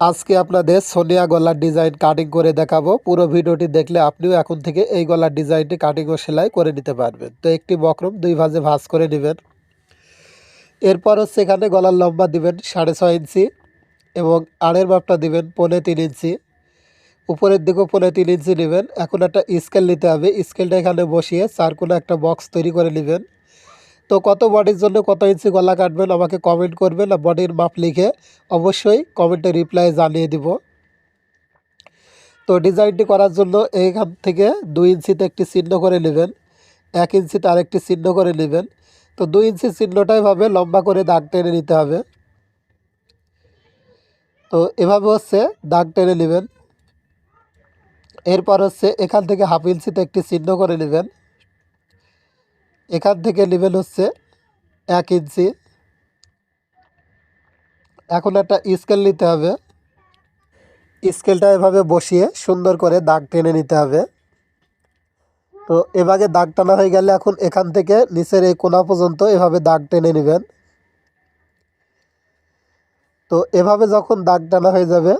আজকে আপনাদের সোনিয়া গলার ডিজাইন কাটিং করে দেখাবো। পুরো ভিডিওটি দেখলে আপনিও এখন থেকে এই গলার ডিজাইনটি কাটিং ও সেলাই করে নিতে পারবেন। তো একটি বক্রম, দুই ভাজে ভাঁজ করে নেবেন। এরপর হচ্ছে এখানে গলার লম্বা দিবেন সাড়ে ছয় ইঞ্চি এবং আড়ের মাপটা দিবেন পৌনে তিন ইঞ্চি। উপরের দিকেও পৌনে তিন ইঞ্চি নেবেন। এখন একটা স্কেল নিতে হবে। স্কেলটা এখানে বসিয়ে চার কোনো একটা বক্স তৈরি করে নেবেন। তো কত বডির জন্য কত ইঞ্চি গলা কাটবেন আমাকে কমেন্ট করবেন আর বডির মাপ লিখে অবশ্যই কমেন্টে রিপ্লাই জানিয়ে দিব। তো ডিজাইনটি করার জন্য এইখান থেকে দুই ইঞ্চিতে একটি চিহ্ন করে নেবেন, এক ইঞ্চিতে আরেকটি চিহ্ন করে নেবেন। তো দুই ইঞ্চি চিহ্নটাই ভাবে লম্বা করে দাগ টেনে নিতে হবে। তো এভাবে হচ্ছে দাগ টেনে নেবেন। এরপর হচ্ছে এখান থেকে হাফ ইঞ্চিতে একটি চিহ্ন করে নেবেন। এখান থেকে নেবেন হচ্ছে এক ইঞ্চি এখন একটা স্কেল নিতে হবে। স্কেলটা এভাবে বসিয়ে সুন্দর করে দাগ টেনে নিতে হবে। তো এভাবে দাগ টানা হয়ে গেলে এখন এখান থেকে নিচের এই কোনা পর্যন্ত এভাবে দাগ টেনে নেবেন। তো এভাবে যখন দাগ টানা হয়ে যাবে,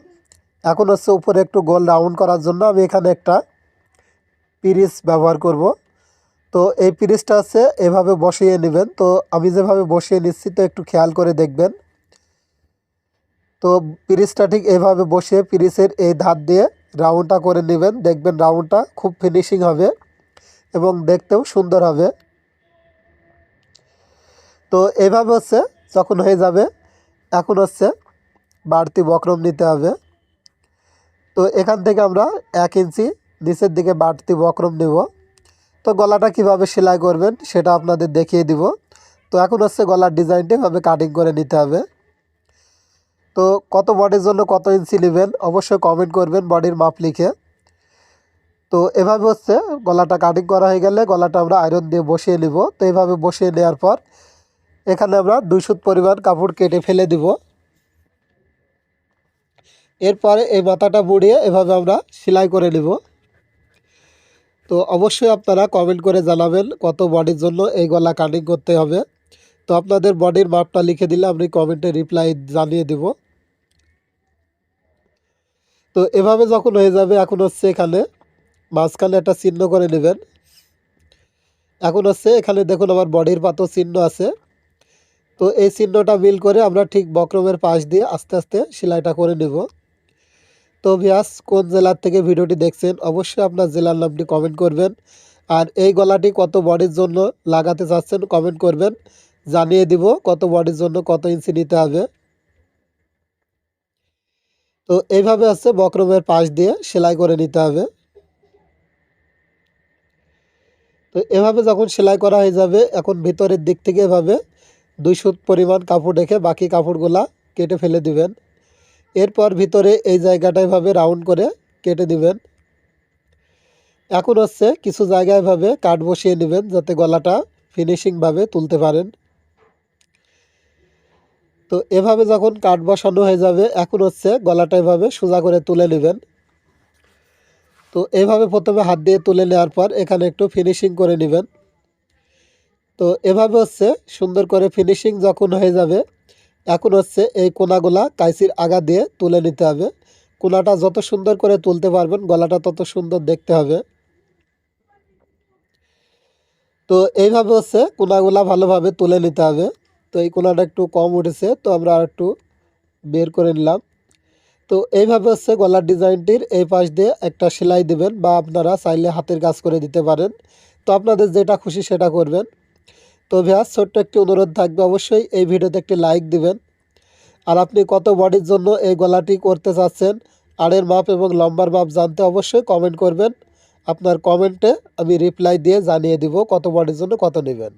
এখন হচ্ছে উপরে একটু গোল রাউন্ড করার জন্য আমি এখানে একটা পিরিস ব্যবহার করব। তো এই পিরিসটা আছে, এভাবে বসিয়ে নেবেন। তো আমি যেভাবে বসিয়ে নিচ্ছি, তো একটু খেয়াল করে দেখবেন। তো পিরিসটা ঠিক এভাবে বসিয়ে পিরিসের এই ধার দিয়ে রাউন্ডটা করে নেবেন। দেখবেন রাউন্ডটা খুব ফিনিশিং হবে এবং দেখতেও সুন্দর হবে। তো এভাবে হচ্ছে, যখন হয়ে যাবে, এখন হচ্ছে বাড়তি বক্রম নিতে হবে। তো এখান থেকে আমরা এক ইঞ্চি নিচের দিকে বাড়তি বক্রম নেব। তো গলাটা কীভাবে সেলাই করবেন সেটা আপনাদের দেখিয়ে দিব। তো এখন হচ্ছে গলার ডিজাইনটি এভাবে কাটিং করে নিতে হবে। তো কত বডির জন্য কত ইঞ্চি নেবেন অবশ্যই কমেন্ট করবেন বডির মাপ লিখে। তো এভাবে হচ্ছে গলাটা কাটিং করা হয়ে গেলে গলাটা আমরা আয়রন দিয়ে বসিয়ে নিব। তো এইভাবে বসিয়ে নেওয়ার পর এখানে আমরা দুই সুত পরিমাণ কাপড় কেটে ফেলে দিব। এরপরে এই মাথাটা মুড়িয়ে এভাবে আমরা সেলাই করে নেব। তো অবশ্যই আপনারা কমেন্ট করে জানাবেন কত বডির জন্য এই গলা কাটিং করতে হবে। তো আপনাদের বডির মাপটা লিখে দিলে আমি কমেন্টে রিপ্লাই জানিয়ে দেব। তো এভাবে যখন হয়ে যাবে, এখন হচ্ছে এখানে মাঝখানে একটা চিহ্ন করে নেবেন। এখন হচ্ছে এখানে দেখুন আমার বডির পাতো চিহ্ন আছে। তো এই চিহ্নটা মিল করে আমরা ঠিক বক্রমের পাশ দিয়ে আস্তে আস্তে সেলাইটা করে নেব। তো ভিয়াস কোন জেলার থেকে ভিডিওটি দেখছেন, অবশ্যই আপনার জেলার নামটি কমেন্ট করবেন। আর এই গলাটি কত বডির জন্য লাগাতে চাচ্ছেন কমেন্ট করবেন। জানিয়ে দিব কত বডির জন্য কত ইঞ্চি নিতে হবে। তো এইভাবে আছে বক্রমের পাশ দিয়ে সেলাই করে নিতে হবে। তো এভাবে যখন সেলাই করা হয়ে যাবে, এখন ভিতরের দিক থেকে এভাবে দুই সুত পরিমাণ কাপড় রেখে বাকি কাপড়গুলা কেটে ফেলে দিবেন। এরপর ভিতরে এই জায়গাটা এভাবে রাউন্ড করে কেটে দিবেন। এখন হচ্ছে কিছু জায়গায় এভাবে কাঠ বসিয়ে নেবেন যাতে গলাটা ফিনিশিংভাবে তুলতে পারেন। তো এভাবে যখন কাঠ বসানো হয়ে যাবে, এখন হচ্ছে গলাটা এভাবে সোজা করে তুলে নেবেন। তো এভাবে প্রথমে হাত দিয়ে তুলে নেওয়ার পর এখানে একটু ফিনিশিং করে নেবেন। তো এভাবে হচ্ছে সুন্দর করে ফিনিশিং যখন হয়ে যাবে এখন হচ্ছে এই কোনাগুলা কাইসির আগা দিয়ে তুলে নিতে হবে। কোনাটা যত সুন্দর করে তুলতে পারবেন, গলাটা তত সুন্দর দেখতে হবে। তো এইভাবে হচ্ছে কোনাগুলা ভালোভাবে তুলে নিতে হবে। তো এই কোনাটা একটু কম উঠেছে, তো আমরা আর একটু বের করে নিলাম। তো এইভাবে হচ্ছে গলার ডিজাইনটির এই পাশ দিয়ে একটা সেলাই দেবেন বা আপনারা চাইলে হাতের কাজ করে দিতে পারেন। তো আপনাদের যেটা খুশি সেটা করবেন। তো ভাইয়া ছোট্ট একটি অনুরোধ থাকবে, অবশ্যই এই ভিডিওতে একটি লাইক দিবেন। আর আপনি কত বডির জন্য এই গলাটি করতে চাচ্ছেন, আড়ের মাপ এবং লম্বার মাপ জানতে অবশ্যই কমেন্ট করবেন। আপনার কমেন্টে আমি রিপ্লাই দিয়ে জানিয়ে দিব কত বডির জন্য কত নেবেন।